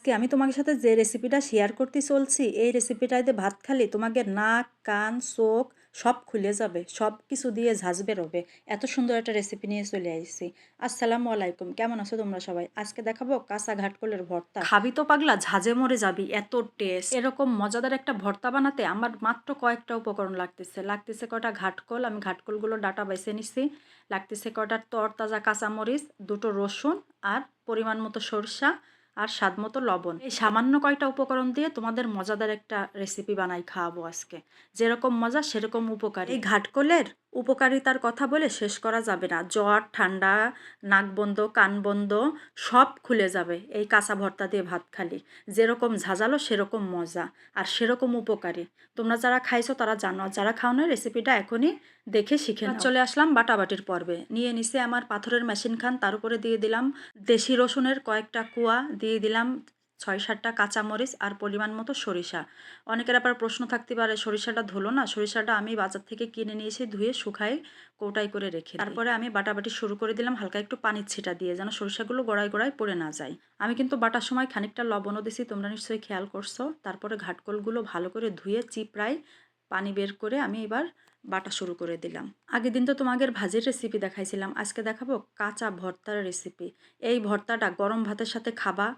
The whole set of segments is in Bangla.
আজকে আমি তোমাদের সাথে যে রেসিপিটা শেয়ার করতে চলছি, এই রেসিপিটাতে ভাত খালি, তোমাকে নাক, কান, চোখ সব খুলে যাবে, সব কিছু দিয়ে ঝাঁজ বেরোবে। এত সুন্দর একটা রেসিপি নিয়ে চলে আসছি। আসসালামু আলাইকুম, কেমন আছো তোমরা সবাই? আজকে দেখাবো কাঁচা ঘাটকলের ভর্তা। খাবি তো পাগলা ঝাঁজে মরে যাবি, এত টেস্ট এরকম মজাদার একটা ভর্তা বানাতে আমার মাত্র কয়েকটা উপকরণ লাগতেছে। লাগতেছে কয়টা ঘাটকল, আমি ঘাটকলগুলো ডাটা বেছে নিছি। লাগতেছে কয়টা তরতাজা কাঁচামরিচ, দুটো রসুন আর পরিমাণ মতো সরষা আর স্বাদ মতো লবণ। এই সামান্য কয়টা উপকরণ দিয়ে তোমাদের মজাদার একটা রেসিপি বানাই খাওয়াবো আজকে। যেরকম মজা, সেরকম উপকার। এই ঘাটকলের উপকারিতার কথা বলে শেষ করা যাবে না। জ্বর, ঠান্ডা, নাক বন্ধ, কান বন্ধ, সব খুলে যাবে এই কাঁচা ভর্তা দিয়ে ভাত খালি। যেরকম ঝাঁঝালো, সেরকম মজা আর সেরকম উপকারী। তোমরা যারা খাইছো তারা জানো যারা খাও না রেসিপিটা এখনই দেখে শিখে। চলে আসলাম বাটাবাটির পর্বে। নিয়ে নিছে আমার পাথরের মেশিন খান, তার উপরে দিয়ে দিলাম দেশি রসুনের কয়েকটা কুয়া, দিয়ে দিলাম ছয় সাতটা কাঁচামরিচ আর পরিমাণ মতো সরিষা। অনেকের আবার প্রশ্ন থাকতে পারে, সরিষাটা ধুলো না? সরিষাটা আমি বাজার থেকে কিনে নিয়ে এসে ধুয়ে শুকাই কৌটাই করে রেখে তারপরে আমি বাটাবাটি শুরু করে দিলাম, হালকা একটু পানির ছিটা দিয়ে যেন সরিষাগুলো গোড়ায় গোড়ায় পড়ে না যায়। আমি কিন্তু বাটার সময় খানিকটা লবণও দিছি, তোমরা নিশ্চয়ই খেয়াল করছ। তারপরে ঘাটকলগুলো ভালো করে ধুয়ে চিপড়াই পানি বের করে আমি এবার বাটা শুরু করে দিলাম। আগের দিন তো তোমাদের ভাজির রেসিপি দেখাইছিলাম, আজকে দেখাবো কাঁচা ভর্তার রেসিপি এই ভর্তাটা গরম ভাতের সাথে খাবা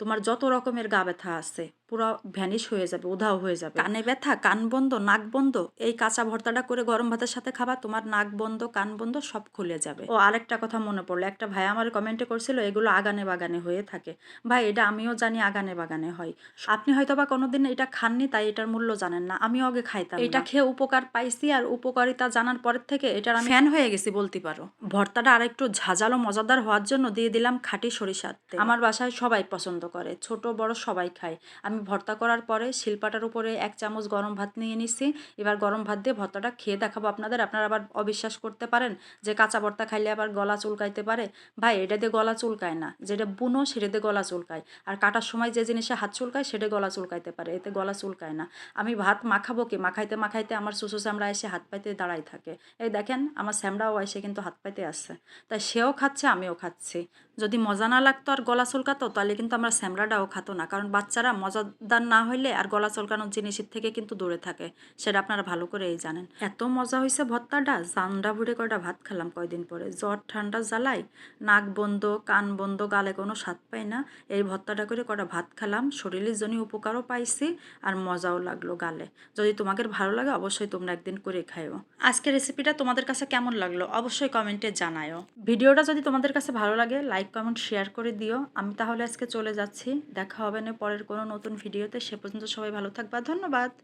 তোমার যত রকমের গা ব্যথা আছে পুরো ভ্যানিশ হয়ে যাবে উধাও হয়ে যাবে। কানে ব্যথা কান বন্ধ নাক বন্ধ এই কাঁচা ভর্তাটা করে গরম ভাতের সাথে খাবা তোমার নাক বন্ধ কান বন্ধ সব খুলে যাবে। ও আরেকটা কথা মনে পড়ল একটা ভাই আমার কমেন্টে করছিল এগুলো আগানে বাগানে হয়ে থাকে। ভাই এটা আমিও জানি আগানে বাগানে হয়। আপনি হয়তো বা কোনোদিন এটা খাননি তাই এটার মূল্য জানেন না। আমিও আগে খাইতাম এটা খেয়ে উপকার পাইছি আর উপকারিতা জানার পরের থেকে এটার আমি ফ্যান হয়ে গেছি বলতে পারো। ভর্তাটা আর একটু ঝাঁঝালো মজাদার হওয়ার জন্য দিয়ে দিলাম খাঁটি সরিষার আমার বাসায় সবাই পছন্দ করে ছোট বড় সবাই খায়। আমি ভর্তা করার পরে শিলপাটার উপরে এক চামচ গরম ভাত নিয়ে নিছি এবার গরম ভাত দিয়ে ভর্তাটা খেয়ে দেখাবো আপনাদের। আপনারা আবার অবিশ্বাস করতে পারেন যে কাঁচা ভর্তা খাইলে আবার গলা চুলকাইতে পারে। ভাই, এটা দিয়ে গলা চুলকায় না। যেটা বুনো, সেটা দিয়ে গলা চুলকায়। আর কাটার সময় যে জিনিসে হাত চুলকায়, সেটা গলা চুলকাইতে পারে। এতে গলা চুলকায় না। আমি ভাত মাখাবো কি? মাখাইতে মাখাইতে আমার সুসু স্যামরা এসে হাত পাইতে দাঁড়াই থাকে। এই দেখেন, আমার স্যামরাও এসে কিন্তু হাত পাইতে আসছে। তাই সেও খাচ্ছে, আমিও খাচ্ছি। যদি মজা না লাগতো আর গলা চুলকাতো, তাহলে কিন্তু আমরা স্যামরাটাও খাতো না। কারণ বাচ্চারা মজাদার না হইলে আর গলা চলকানোর জিনিসের থেকে কিন্তু দূরে থাকে, সেটা আপনারা ভালো করেই জানেন। এত মজা হয়েছে ভত্তাটা জান্ডা ভুড়ে কয়টা ভাত খেলাম কয়দিন পরে। জ্বর ঠান্ডা জ্বালাই, নাক বন্ধ, কান বন্ধ, গালে কোনো স্বাদ পাই না। এই ভত্তাটা করে কটা ভাত খেলাম, শরীরের জন্য উপকারও পাইছি আর মজাও লাগল গালে। যদি তোমাদের ভালো লাগে অবশ্যই তোমরা একদিন করে খাইও। আজকের রেসিপিটা তোমাদের কাছে কেমন লাগল অবশ্যই কমেন্টে জানায়ও। ভিডিওটা যদি তোমাদের কাছে ভালো লাগে লাইক কমেন্ট শেয়ার করে দিও। আমি তাহলে আজকে চলে যাচ্ছি। দেখা হবে না পরের কোনো নতুন ভিডিওতে সে পর্যন্ত সবাই ভালো থাকবা ধন্যবাদ।